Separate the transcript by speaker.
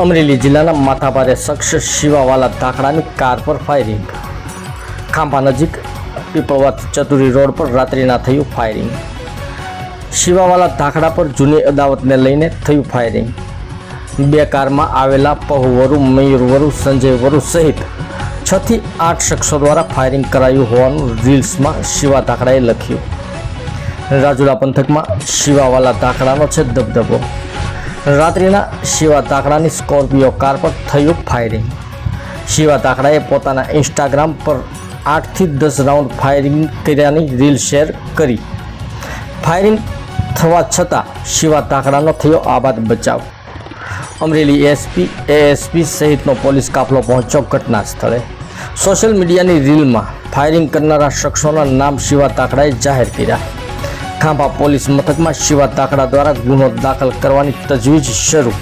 Speaker 1: અમરેલી જિલ્લાના માથાભારે શખ્સ શિવાવાલા ધાકડાની કાર પર ફાયરિંગ ખાંભા નજીક પીપળવાત ચતુરી રોડ પર રાત્રિના થયું ફાયરિંગ શિવાવાલા ધાકડા પર જૂની અદાવતને લઈને થયું ફાયરિંગ બે કારમાં આવેલા પહુવરુ મયુરવરુ સંજય વરુ સહિત છ થી આઠ શખ્સો દ્વારા ફાયરિંગ કરાયું હોવાનું રીલ્સમાં શિવા ધાકડાએ લખ્યું. રાજુલા પંથકમાં શિવાવાલા ધાકડાનો છે દબદબો. રાત્રિના શિવા તાકડાની સ્કોર્પિયો કાર પર થયું ફાયરિંગ શિવા તાકડાએ પોતાના ઇન્સ્ટાગ્રામ પર આઠથી દસ રાઉન્ડ ફાયરિંગ કર્યાની રીલ શેર કરી. ફાયરિંગ થવા છતાં શિવા તાકડાનો થયો આબાદ બચાવ. અમરેલી એસપી એએસપી સહિતનો પોલીસ કાફલો પહોંચ્યો ઘટના સ્થળે. સોશિયલ મીડિયાની રીલમાં ફાયરિંગ કરનારા શખ્સોના નામ શિવા તાકડાએ જાહેર કર્યા. ખાંભા પોલીસ મથકમાં શિવા તાકડા દ્વારા ગુનો દાખલ કરવાની તજવીજ શરૂ.